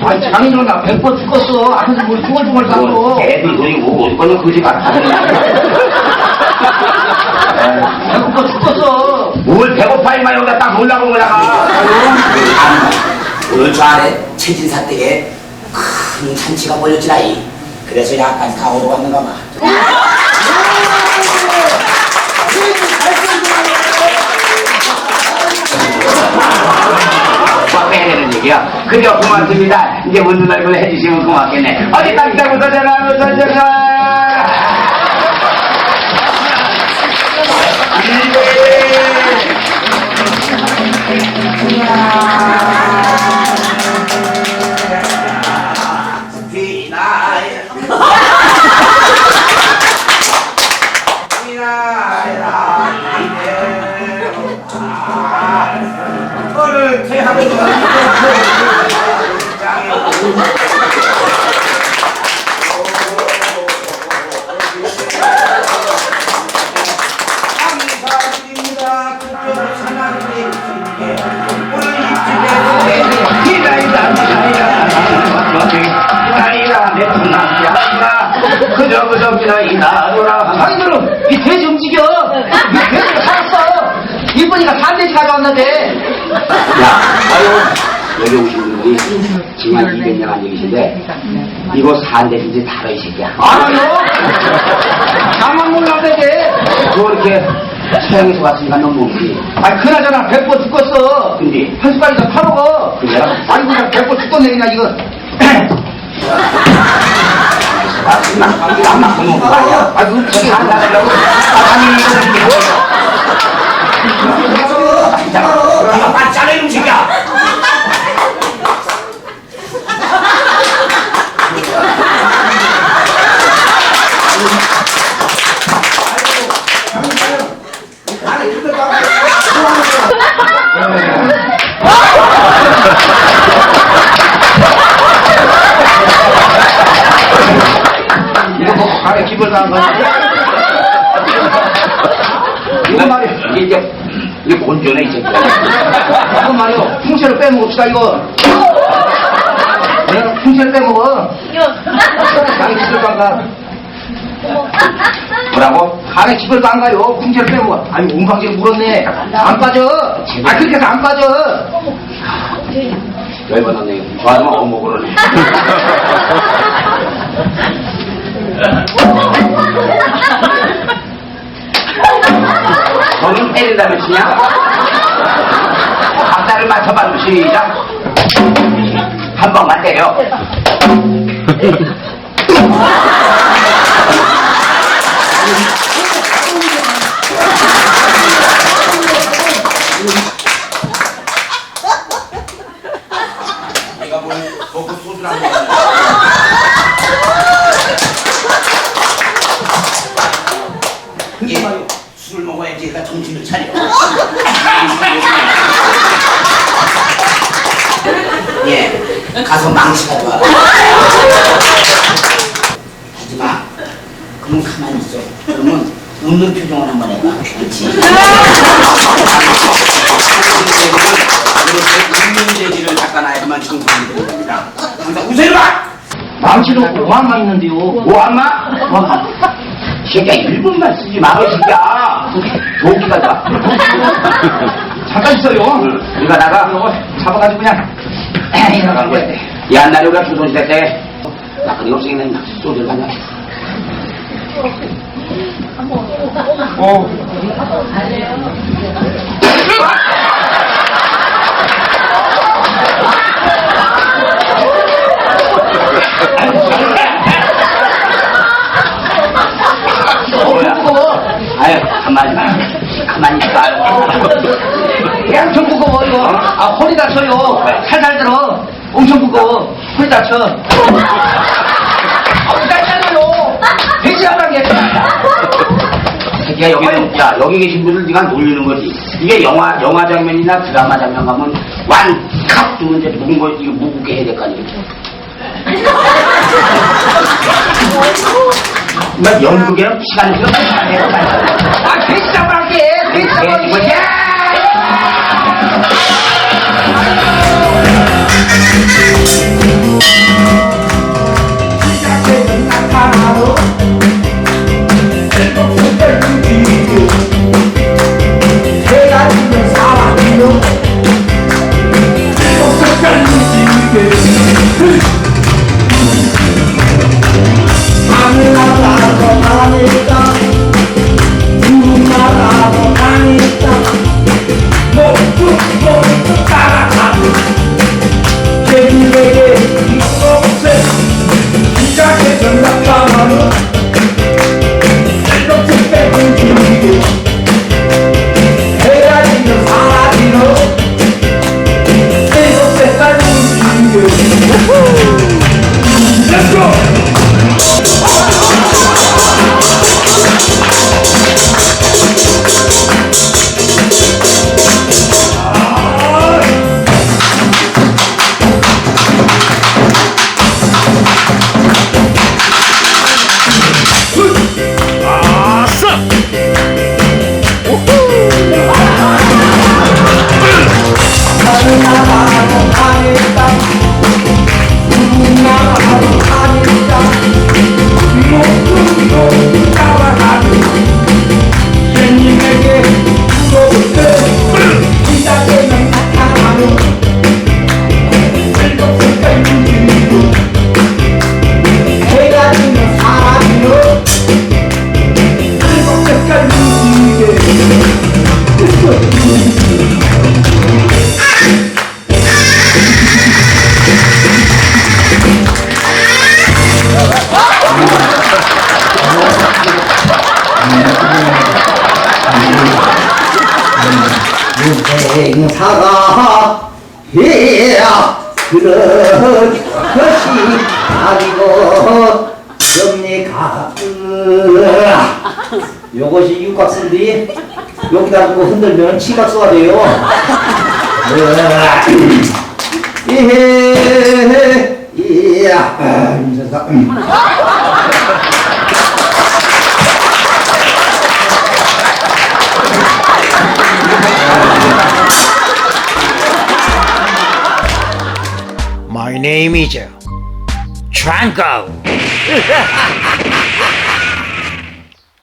아, 장인어른 나 백번 죽었어. 앞에서 뭘 중얼중얼 싸고. 애들 소리 오고 어디 거는 그지 같아. 백번 죽었어. 뭘 배고파 이마 여기다 딱 놀라고 그다가 오늘 저 아래 최진사 댁에 큰 잔치가 벌어지라이. 그래서 약간 가오로 왔는가 봐. 얘기야. 그래 고맙습니다. 이제 웃는 얼굴 해주시면 고맙겠네. 어디 딱딱 웃어져라 웃어져라. 비나야. 비나야. 오늘 태하는 감사드립니다. 이 돼지 움직여. 이 돼지가 살았어. 산돼지 가져왔는데. 야, 아유, 여기 오신 분들이 지난 200년 한 얘기신데, 이거 산대인지 다뤄, 이 새끼야. 알아요? 나만 몰라대게. 그거 이렇게 서양에서 왔으니까 넌 모르지. 아니, 그나저나 백번 죽었어. 근데? 한 숟갈이 더 타먹어. 그래? 아니, 그냥 백번 죽겠네, 그냥 이거. 왔으나, 남만 보는 거 아니야. 아, 그럼 저기 안나가려고. 아니, 이거 이렇게. 야, 빨리 잘라 이놈 새끼야. 이거 거지. 이거 말이야. 이게 이제, 이게 본전에 이 새끼야. 이거 말이야. 풍채를 빼먹읍시다, 이거. 내가 풍채를 빼먹어. 가게 기분 안 가. 뭐라고? 가게 기분 안 가요. 풍채를 빼먹어. 아니, 웅방지게 물었네. 안 빠져. 아, 그렇게 해서 안 빠져. 열받았네. 좋아하면 어묵으 때린다면 치냐? 박자를 맞춰봐, 시작. 한 번만 때려. 내가 뭘 먹고 소주를 한 먹었네. 근데 말이요. 술을 먹어야지 얘가 정신을 차려. 예, 가서 망치 가져와. 하지 마. 그러면 가만히 있어. 그러면 웃는 표정을 한번 해봐. 그렇지. 이렇게 웃는 재질을. 항상 봐! 망치는 오한만 있는데요. 오한마? 이 새끼야, 1분만 쓰지 마, 이 새끼야. 조기가 봐. 잠깐 있어요. 우리가 나가. 이거 잡아가지고 그냥. 나가는 거야. 옛날에 우리가 조선시대 때, 나그리 없으면 소주를 가냐. 어. 뭐야? 아유, 가만히, 가만히 있어. 엄청 무거워, 이거. 아, 허리 다쳐요. 살살 들어. 엄청 무거워. 허리 다쳐. 아, 짧잖아요. 돼지하란 게. 새끼야, 여기, 야, 여기 계신 분들 네가 놀리는 거지. 이게 영화, 영화 장면이나 드라마 장면 가면 완칵 주는데 누군 거 이거 무겁게 해야 될 거 아니야. 막 연극이랑 시간이 지금 해요. 아, 돼지 잡으란 게. 돼지 잡으란 게. 나가 해야 그런 것이 아니고 접니까 요것이 육각수인데 여기다 놓고 흔들면 치각수가 돼요. 이헤 이야 name is Tranko.